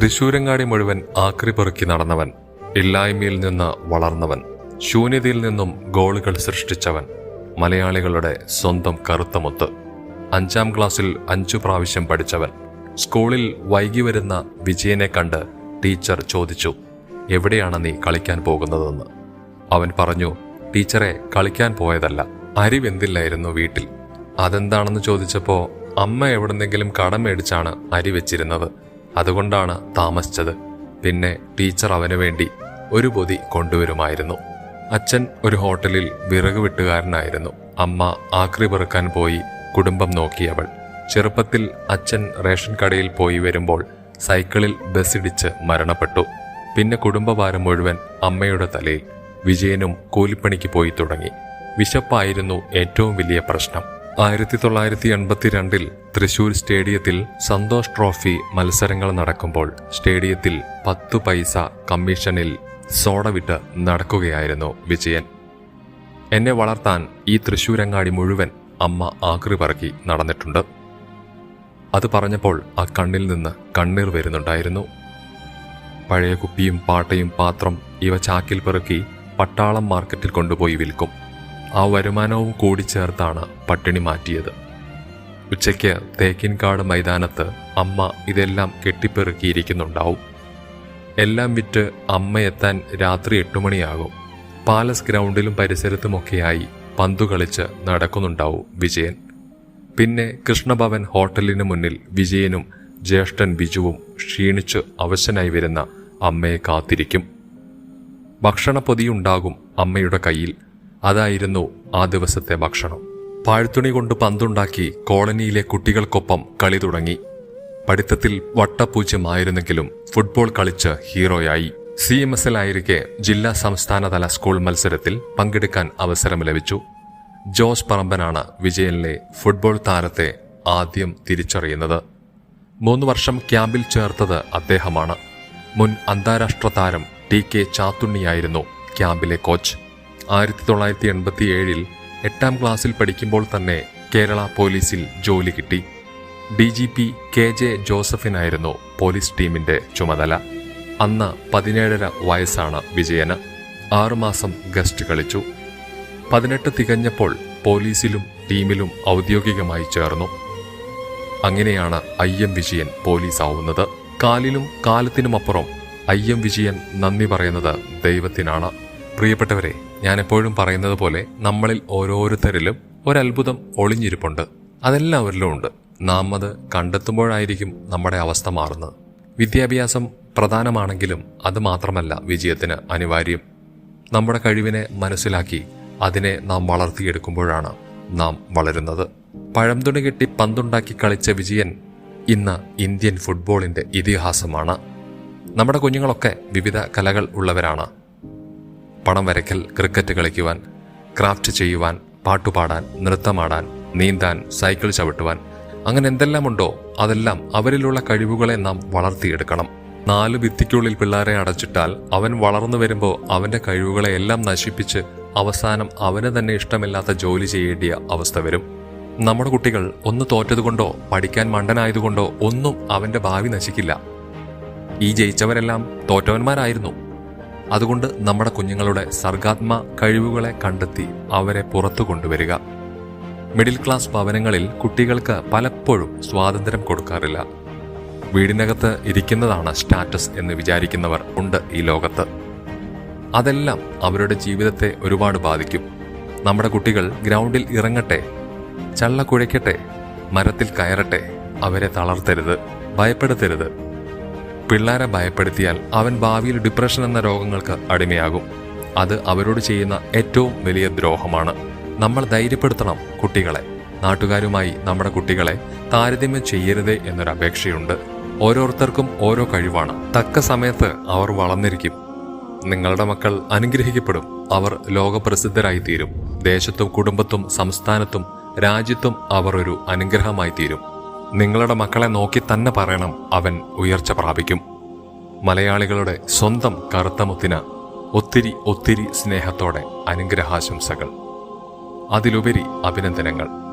തൃശൂരങ്ങാടി മുഴുവൻ ആക്രി പെറുക്കി നടന്നവൻ ഇല്ലായ്മയിൽ നിന്ന് വളർന്നവൻ ശൂന്യതയിൽ നിന്നും ഗോളുകൾ സൃഷ്ടിച്ചവൻ മലയാളികളുടെ സ്വന്തം കറുത്തമുത്ത് അഞ്ചാം ക്ലാസ്സിൽ അഞ്ചു പ്രാവശ്യം പഠിച്ചവൻ സ്കൂളിൽ വൈകി വരുന്ന വിജയനെ കണ്ട് ടീച്ചർ ചോദിച്ചു എവിടെയാണ് നീ കളിക്കാൻ പോകുന്നതെന്ന്? അവൻ പറഞ്ഞു ടീച്ചറെ കളിക്കാൻ പോയതല്ല അരി വെന്തില്ലായിരുന്നു വീട്ടിൽ. അതെന്താണെന്ന് ചോദിച്ചപ്പോൾ അമ്മ എവിടെന്നെങ്കിലും കടം മേടിച്ചാണ് അരി വെച്ചിരുന്നത്. അതുകൊണ്ടാണ് താമസിച്ചത്. പിന്നെ ടീച്ചർ അവന് വേണ്ടി ഒരു പൊതി കൊണ്ടുവരുമായിരുന്നു. അച്ഛൻ ഒരു ഹോട്ടലിൽ വിറക് വെട്ടുകാരനായിരുന്നു. അമ്മ ആക്രി പെറുക്കാൻ പോയി കുടുംബം നോക്കിയവൾ ചെറുപ്പത്തിൽ അച്ഛൻ റേഷൻ കടയിൽ പോയി വരുമ്പോൾ സൈക്കിളിൽ ബസ്സിടിച്ച് മരണപ്പെട്ടു. പിന്നെ കുടുംബഭാരം മുഴുവൻ അമ്മയുടെ തലയിൽ. വിജയനും കൂലിപ്പണിക്ക് പോയി തുടങ്ങി. വിശപ്പായിരുന്നു ഏറ്റവും വലിയ പ്രശ്നം. ആയിരത്തി തൊള്ളായിരത്തി എൺപത്തിരണ്ടിൽ തൃശൂർ സ്റ്റേഡിയത്തിൽ സന്തോഷ് ട്രോഫി മത്സരങ്ങൾ നടക്കുമ്പോൾ സ്റ്റേഡിയത്തിൽ പത്തു പൈസ കമ്മീഷനിൽ സോഡ വിട്ട് നടക്കുകയായിരുന്നു വിജയൻ. എന്നെ വളർത്താൻ ഈ തൃശൂരങ്ങാടി മുഴുവൻ അമ്മ ആകൃ പറക്കി നടന്നിട്ടുണ്ട്. അത് പറഞ്ഞപ്പോൾ ആ കണ്ണിൽ നിന്ന് കണ്ണീർ വരുന്നുണ്ടായിരുന്നു. പഴയ കുപ്പിയും പാട്ടയും പാത്രം ഇവ ചാക്കിൽ പെറുക്കി പട്ടാളം മാർക്കറ്റിൽ കൊണ്ടുപോയി വിൽക്കും. ആ വരുമാനവും കൂടി ചേർത്താണ് പട്ടിണി മാറ്റിയത്. ഉച്ചയ്ക്ക് തേക്കിൻകാട് മൈതാനത്ത് അമ്മ ഇതെല്ലാം കെട്ടിപ്പെറുക്കിയിരിക്കുന്നുണ്ടാവും. എല്ലാം വിറ്റ് അമ്മ എത്താൻ രാത്രി എട്ടുമണിയാകും പാലസ് ഗ്രൗണ്ടിലും പരിസരത്തുമൊക്കെയായി പന്തു കളിച്ച് നടക്കുന്നുണ്ടാവും വിജയൻ. പിന്നെ കൃഷ്ണഭവൻ ഹോട്ടലിന് മുന്നിൽ വിജയനും ജ്യേഷ്ഠൻ ബിജുവും ക്ഷീണിച്ച് അവശനായി വരുന്ന അമ്മയെ കാത്തിരിക്കും. ഭക്ഷണപ്പൊതിയുണ്ടാകും അമ്മയുടെ കയ്യിൽ. അതായിരുന്നു ആ ദിവസത്തെ ഭക്ഷണം. പാഴ്ത്തുണി കൊണ്ട് പന്തുണ്ടാക്കി കോളനിയിലെ കുട്ടികൾക്കൊപ്പം കളി തുടങ്ങി. പഠിത്തത്തിൽ വട്ടപൂജ്യമായിരുന്നെങ്കിലും ഫുട്ബോൾ കളിച്ച് ഹീറോയായി. സി എം എസ് എൽ ആയിരിക്കെ ജില്ലാ സംസ്ഥാനതല സ്കൂൾ മത്സരത്തിൽ പങ്കെടുക്കാൻ അവസരം ലഭിച്ചു. ജോസ് പറമ്പനാണ് വിജയനിലെ ഫുട്ബോൾ താരത്തെ ആദ്യം തിരിച്ചറിയുന്നത്. മൂന്ന് വർഷം ക്യാമ്പിൽ ചേർത്തത് അദ്ദേഹമാണ്. മുൻ അന്താരാഷ്ട്ര താരം ടി കെ ചാത്തുണ്ണിയായിരുന്നു ക്യാമ്പിലെ കോച്ച്. ആയിരത്തി തൊള്ളായിരത്തി എൺപത്തി ഏഴിൽ എട്ടാം ക്ലാസ്സിൽ പഠിക്കുമ്പോൾ തന്നെ കേരള പോലീസിൽ ജോലി കിട്ടി. D G P K J ജോസഫിനായിരുന്നു police ടീമിന്റെ ചുമതല. അന്ന് പതിനേഴര വയസ്സാണ് വിജയന്. ആറുമാസം ഗസ്റ്റ് കളിച്ചു. പതിനെട്ട് തികഞ്ഞപ്പോൾ പോലീസിലും ടീമിലും ഔദ്യോഗികമായി ചേർന്നു. അങ്ങനെയാണ് ഐ എം വിജയൻ പോലീസാവുന്നത്. കാലിലും കാലത്തിനുമപ്പുറം ഐ എം വിജയൻ നന്ദി പറയുന്നത് ദൈവത്തിനാണ്. പ്രിയപ്പെട്ടവരെ ഞാൻ എപ്പോഴും പറയുന്നത് പോലെ നമ്മളിൽ ഓരോരുത്തരിലും ഒരത്ഭുതം ഒളിഞ്ഞിരിപ്പുണ്ട്. അതെല്ലാവരിലും ഉണ്ട്. നാം അത് കണ്ടെത്തുമ്പോഴായിരിക്കും നമ്മുടെ അവസ്ഥ മാറുന്നത്. വിദ്യാഭ്യാസം പ്രധാനമാണെങ്കിലും അത് മാത്രമല്ല വിജയത്തിന് അനിവാര്യം. നമ്മുടെ കഴിവിനെ മനസ്സിലാക്കി അതിനെ നാം വളർത്തിയെടുക്കുമ്പോഴാണ് നാം വളരുന്നത്. പഴംതുണി കെട്ടി പന്തുണ്ടാക്കി കളിച്ച വിജയൻ ഇന്ന് ഇന്ത്യൻ ഫുട്ബോളിന്റെ ഇതിഹാസമാണ്. നമ്മുടെ കുഞ്ഞുങ്ങളൊക്കെ വിവിധ കലകൾ ഉള്ളവരാണ്. പണം വരയ്ക്കൽ ക്രിക്കറ്റ് കളിക്കുവാൻ ക്രാഫ്റ്റ് ചെയ്യുവാൻ പാട്ടുപാടാൻ നൃത്തമാടാൻ നീന്താൻ സൈക്കിൾ ചവിട്ടുവാൻ അങ്ങനെ എന്തെല്ലാമുണ്ടോ അതെല്ലാം അവരിലുള്ള കഴിവുകളെ നാം വളർത്തിയെടുക്കണം. നാല് ഭിത്തിക്കുള്ളിൽ പിള്ളേരെ അടച്ചിട്ടാൽ അവൻ വളർന്നു വരുമ്പോൾ അവന്റെ കഴിവുകളെ എല്ലാം നശിപ്പിച്ച് അവസാനം അവന് തന്നെ ഇഷ്ടമില്ലാത്ത ജോലി ചെയ്യേണ്ടിയ അവസ്ഥ വരും. നമ്മുടെ കുട്ടികൾ ഒന്ന് തോറ്റതുകൊണ്ടോ പഠിക്കാൻ മണ്ടനായതുകൊണ്ടോ ഒന്നും അവന്റെ ഭാവി നശിക്കില്ല. ഈ ജയിച്ചവരെല്ലാം തോറ്റവന്മാരായിരുന്നു. അതുകൊണ്ട് നമ്മുടെ കുഞ്ഞുങ്ങളുടെ സർഗാത്മ കഴിവുകളെ കണ്ടെത്തി അവരെ പുറത്തു കൊണ്ടുവരിക. മിഡിൽ ക്ലാസ് ഭവനങ്ങളിൽ കുട്ടികൾക്ക് പലപ്പോഴും സ്വാതന്ത്ര്യം കൊടുക്കാറില്ല. വീടിനകത്ത് ഇരിക്കുന്നതാണ് സ്റ്റാറ്റസ് എന്ന് വിചാരിക്കുന്നവർ ഉണ്ട് ഈ ലോകത്ത്. അതെല്ലാം അവരുടെ ജീവിതത്തെ ഒരുപാട് ബാധിക്കും. നമ്മുടെ കുട്ടികൾ ഗ്രൗണ്ടിൽ ഇറങ്ങട്ടെ ചള്ള കുഴയ്ക്കട്ടെ മരത്തിൽ കയറട്ടെ അവരെ തളർത്തരുത് ഭയപ്പെടുത്തരുത്. പിള്ളേരെ ഭയപ്പെടുത്തിയാൽ അവൻ ഭാവിയിൽ ഡിപ്രഷൻ എന്ന രോഗങ്ങൾക്ക് അടിമയാകും. അത് അവരോട് ചെയ്യുന്ന ഏറ്റവും വലിയ ദ്രോഹമാണ്. നമ്മൾ ധൈര്യപ്പെടുത്തണം കുട്ടികളെ. നാട്ടുകാരുമായി നമ്മുടെ കുട്ടികളെ താരതമ്യം ചെയ്യരുതേ എന്നൊരു അപേക്ഷയുണ്ട്. ഓരോരുത്തർക്കും ഓരോ കഴിവാണ്. തക്ക സമയത്ത് അവർ വളർന്നിരിക്കും. നിങ്ങളുടെ മക്കൾ അനുഗ്രഹിക്കപ്പെടും. അവർ ലോകപ്രസിദ്ധരായി തീരും ദേശത്തും കുടുംബത്തും സംസ്ഥാനത്തും രാജ്യത്തും അവർ ഒരു അനുഗ്രഹമായി തീരും നിങ്ങളുടെ മക്കളെ നോക്കി തന്നെ പറയണം അവൻ ഉയർച്ച പ്രാപിക്കും. മലയാളികളുടെ സ്വന്തം കറുത്തമുത്തിന് ഒത്തിരി ഒത്തിരി സ്നേഹത്തോടെ അനുഗ്രഹാശംസകൾ. അതിലുപരി അഭിനന്ദനങ്ങൾ.